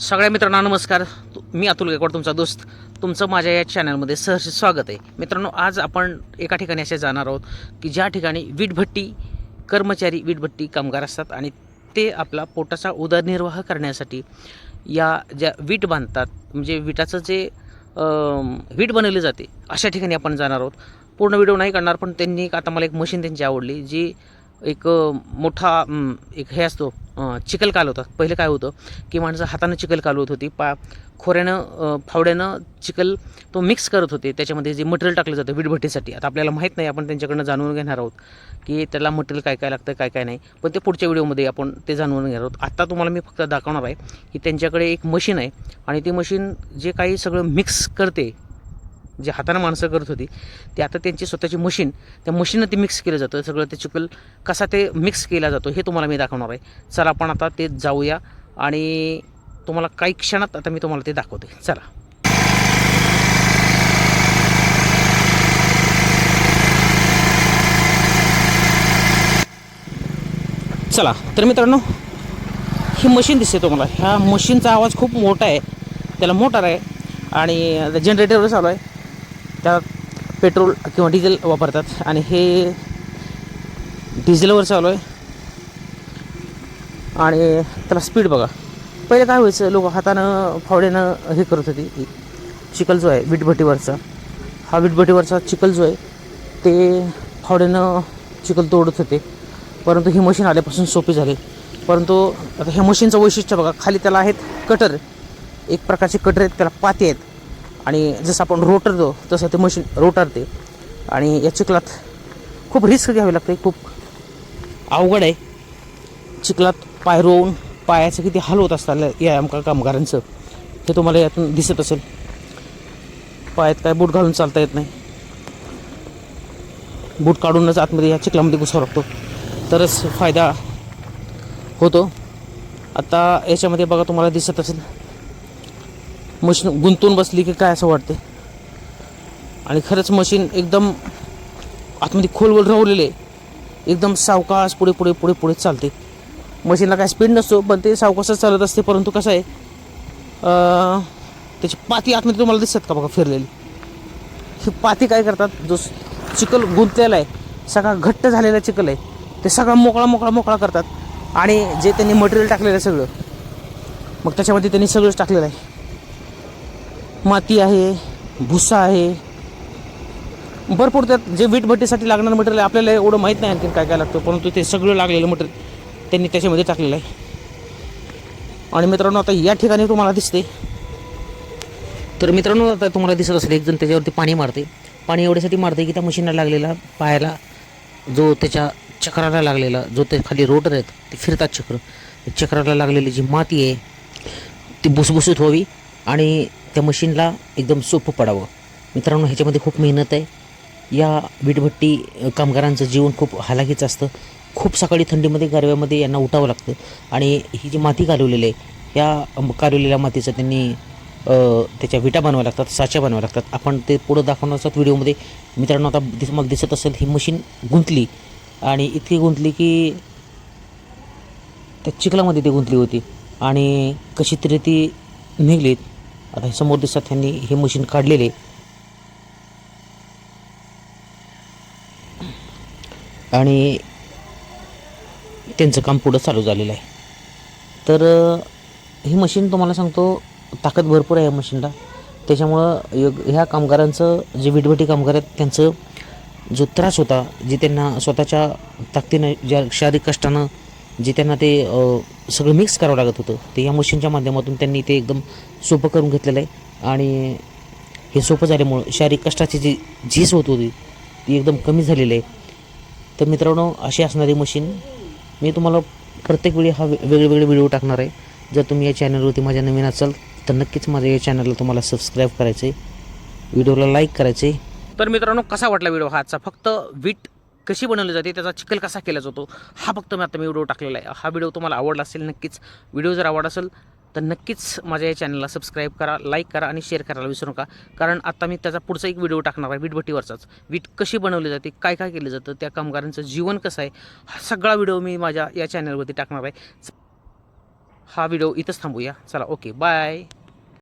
सगळ्या मित्रांना नमस्कार. तु- मी अतुल गायकवाड तुमचा दोस्त. तुमचं माझ्या या चॅनलमध्ये सहर्ष स्वागत आहे. मित्रांनो आज आपण एका ठिकाणी असे जाणार आहोत की ज्या ठिकाणी वीटभट्टी कर्मचारी वीटभट्टी कामगार असतात आणि ते आपला पोटाचा उदरनिर्वाह करण्यासाठी या ज्या वीट बांधतात म्हणजे विटाचं जे वीट बनवली जाते अशा ठिकाणी आपण जाणार आहोत. पूर्ण व्हिडिओ नाही करणार पण त्यांनी एक आता मला एक मशीन त्यांची आवडली जी एक मोठा एक हे असतो चिखल चिखल कालवतात पहिले काय होतं की माणसं हातानं चिखल कालवत होती पा खोऱ्यानं फावड्यानं चिखल तो मिक्स करत होते. त्याच्यामध्ये जे मटेरियल टाकलं जातं वीटभट्टीसाठी. आता आपल्याला माहीत नाही आपण त्यांच्याकडनं जाणून घेणार आहोत की त्याला मटेरियल काय काय लागतं काय काय नाही. पण ते पुढच्या व्हिडिओमध्ये आपण ते जाणून घेणार आहोत. आत्ता तुम्हाला मी फक्त दाखवणार आहे की त्यांच्याकडे एक मशीन आहे आणि ती मशीन जे काही सगळं मिक्स करते जे हातानं माणसं करत होती ते आता त्यांची स्वतःची मशीन त्या मशीननं ते मिक्स केलं जातं. सगळं ते चिखल कसा ते मिक्स केला जातो हे तुम्हाला मी दाखवणार आहे. चला आपण आता ते जाऊया आणि तुम्हाला काही क्षणात आता मी तुम्हाला ते दाखवते. चला. चला तर मित्रांनो ही मशीन दिसते तुम्हाला. ह्या मशीनचा आवाज खूप मोठा आहे. त्याला मोटर आहे आणि जनरेटरवर चालू आहे. त्या पेट्रोल किंवा डिझेल वापरतात. आणि हे डिझेलवर चालू आहे. आणि त्याला स्पीड बघा. पहिले काय व्हायचं लोक हातानं फावड्यानं हे करत होती. चिखल जो आहे विटभटीवरचा हा विटभटीवरचा चिखल जो आहे ते फावड्यानं चिखल तोडत होते. परंतु ही मशीन आल्यापासून सोपी झाली. परंतु आता ह्या मशीनचं वैशिष्ट्य बघा खाली त्याला आहेत कटर. एक प्रकारचे कटर आहेत त्याला पाते आहेत. आणि जसं आपण रोटरतो तसं ते मशीन रोटरते आणि या चिखलात खूप रिस्क घ्यावी लागते खूप अवघड आहे. चिखलात पाय रोवून पायाचं किती हाल होत असतात या आमका कामगारांचं. हे तुम्हाला यातून दिसत असेल. पायात काय बूट घालून चालता येत नाही. बूट काढूनच आतमध्ये या चिखलामध्ये घुसावं लागतो. तरच फायदा होतो. आता याच्यामध्ये बघा तुम्हाला दिसत असेल. मशीन गुंतून बसली की काय असं वाटते आणि खरंच मशीन एकदम आतमध्ये खोलवर राहलेले एकदम सावकाश पुढे पुढे पुढे पुढे चालते. मशीनला काय स्पीड नसतो पण ते सावकाशच चालत असते परंतु कसं आहे त्याची पाती आतमध्ये तुम्हाला दिसतात का बघा फिरलेली? ही पाती काय करतात जो चिखल गुंतलेला आहे सगळा घट्ट झालेला चिखल आहे ते सगळा मोकळा मोकळा मोकळा करतात. आणि जे त्यांनी मटेरियल टाकलेलं आहे सगळं मग त्याच्यामध्ये त्यांनी सगळंच टाकलेलं आहे. माती आहे भुसा आहे. भरपूर त्यात जे वीटभट्टीसाठी लागणारं मटेरियल आपल्याला एवढं माहीत नाही आणखी काय काय लागतं परंतु ते सगळं लागलेलं मटेरियल त्यांनी त्याच्यामध्ये टाकलेलं आहे. आणि मित्रांनो आता या ठिकाणी तुम्हाला दिसते. तर मित्रांनो आता तुम्हाला दिसत असेल एकजण त्याच्यावरती पाणी मारते पाणी एवढ्यासाठी मारते की त्या मशीनला लागलेला पायाला जो त्याच्या चक्राला लागलेला जो ते खाली रोटर आहेत ते फिरतात चक्र. चक्राला लागलेली जी माती आहे ती भुसभुसूत व्हावी आणि त्या मशीनला एकदम सोपं पडावं. मित्रांनो ह्याच्यामध्ये खूप मेहनत आहे. या वीटभट्टी कामगारांचं जीवन खूप हालाकीचं असतं. खूप सकाळी थंडीमध्ये गारव्यामध्ये यांना उठावं लागतं. आणि ही जी माती कालवलेली आहे या कालवलेल्या मातीचं त्यांनी त्याच्या विटा बनवाव्या लागतात साच्या बनवाव्या लागतात. आपण ते पुढं दाखवणार असतात व्हिडिओमध्ये. मित्रांनो आता दिस मला दिसत असेल ही मशीन गुंतली. आणि इतकी गुंतली की त्या चिखलामध्ये ती गुंतली होती. आणि कशी तरी ती निघलीत. आता हे समोर दिसतात त्यांनी हे मशीन काढलेले. आणि त्यांचं काम पुढं चालू झालेलं आहे. तर ही मशीन तुम्हाला सांगतो ताकद भरपूर आहे या मशीनला त्याच्यामुळं योग ह्या कामगारांचं जे विटभटी कामगार आहेत त्यांचं जो त्रास होता जे त्यांना स्वतःच्या ताकदीनं ज्या शारीरिक कष्टानं जे त्यांना ते सगळं मिक्स करावं लागत होतं. ते या मशीनच्या माध्यमातून त्यांनी ते एकदम सोपं करून घेतलेलं आहे. आणि हे सोपं झाल्यामुळं शारीरिक कष्टाची जी झीज होत होती ती एकदम कमी झालेली आहे. तर मित्रांनो अशी असणारी मशीन मी तुम्हाला प्रत्येक वेळी हा वेगवेगळे व्हिडिओ टाकणार आहे. जर तुम्ही या चॅनलवरती माझ्या नवीन असाल तर नक्कीच माझ्या या चॅनलला तुम्हाला सबस्क्राईब करायचं आहे व्हिडिओला लाईक करायचं आहे तर मित्रांनो कसा वाटला व्हिडिओ हा? आजचा फक्त वीट कशी बनवली जाते त्याचा चिखल कसा केला जातो हा फक्त मी आता मी व्हिडिओ टाकलेला आहे. हा व्हिडिओ तुम्हाला आवडला असेल नक्कीच. व्हिडिओ जर आवडला असेल तर नक्कीच माझ्या या चॅनलला सबस्क्राईब करा लाईक करा आणि शेअर करायला विसरू नका. कारण आता मी त्याचा पुढचा एक व्हिडिओ टाकणार आहे वीटभट्टीवरचाच. वीट कशी बनवली जाते काय काय केलं जातं त्या कामगारांचं जीवन कसं आहे हा सगळा व्हिडिओ मी माझ्या या चॅनलवरती टाकणार आहे. हा व्हिडिओ इथंच थांबूया. चला ओके बाय